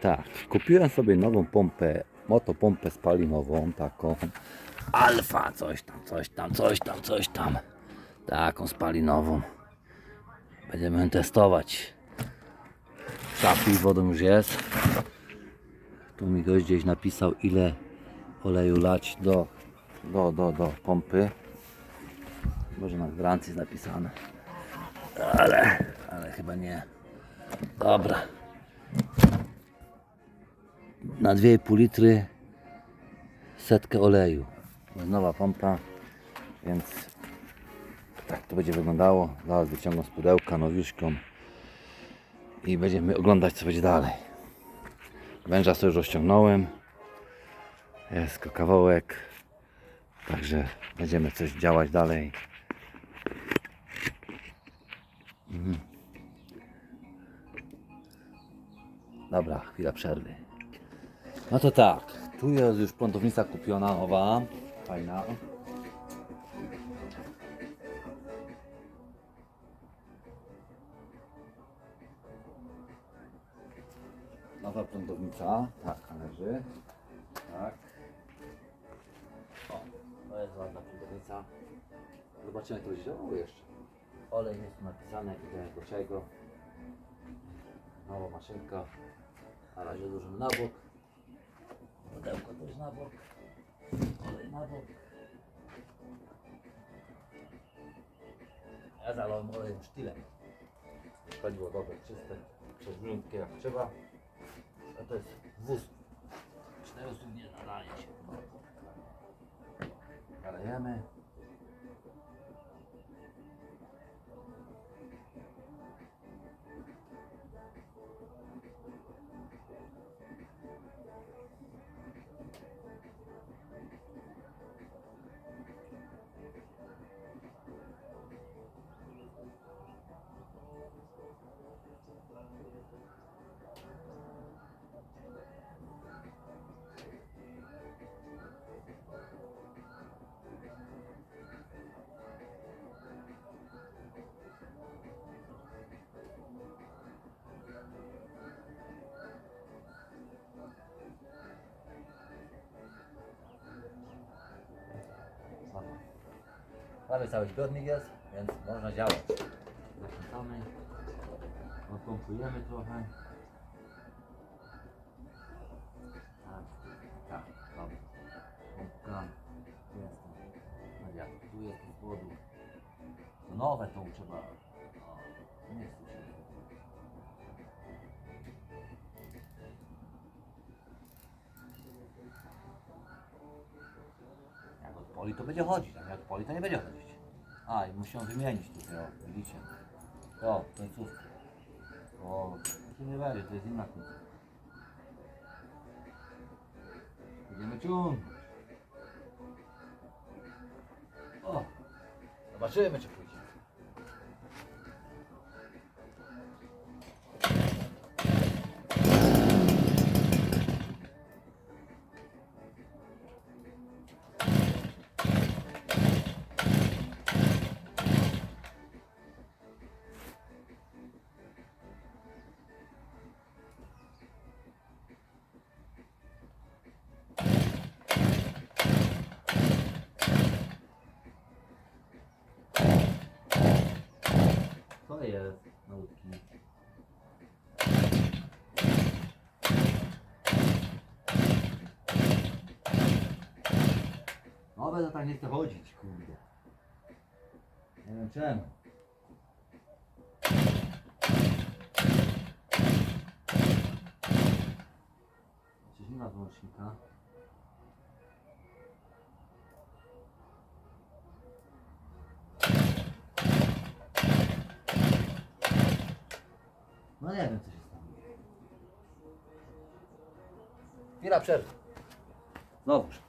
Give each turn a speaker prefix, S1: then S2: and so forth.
S1: Tak, kupiłem sobie nową pompę, motopompę spalinową, taką Alfa, coś tam, coś tam, coś tam, coś tam. Taką spalinową. Będziemy testować. Szafki z wodą już jest. Tu mi gość gdzieś napisał, ile oleju lać do, do, do, do pompy. Może na gwarancji jest napisane. Ale, ale chyba nie. Dobra. Na 2,5 litry setkę oleju. Nowa pompa, więc tak to będzie wyglądało. Zaraz wyciągam z pudełka nowiuszką i będziemy oglądać co będzie dalej. Węża sobie już rozciągnąłem. Jest kawałek. Także będziemy coś działać dalej. Mhm. Dobra, chwila przerwy. No to tak, tu jest już prądownica kupiona nowa, fajna. Nowa prądownica, tak leży. Tak. O, to jest ładna prądownica. Zobaczymy, jak to działało jeszcze. Olej jest tu napisane, ile do czego. Nowa maszynka. Na razie odłożymy na bok. Pudełko też na bok. Olej na bok. Ja zalałem olejem sztylem. Paliwo dobre, czyste, przeżmiętkie jak trzeba. A to jest wóz. 400 nie nadaje się. Nalejemy. Prawie cały zbiornik jest, więc można działać. Zakręcamy, napompujemy trochę. Tak, tak, dobra. Pompka, tu jest z wodu. Nowe to trzeba. O, nie jest odpoli to będzie chodzić, a jak odpoli to nie będzie chodzić. A i muszę wymienić tutaj, o, widzicie. To, końcówkę. O, to nie będzie, to jest inna końcówka. Będziemy ciągnąć. O, zobaczymy czy pójdzie. To jest. Nowe to tak nie chce chodzić, kurde. Nie wiem czemu. Ciśnina włącznika. No nie wiem co się stało. Chwila przerwy. Znowuż.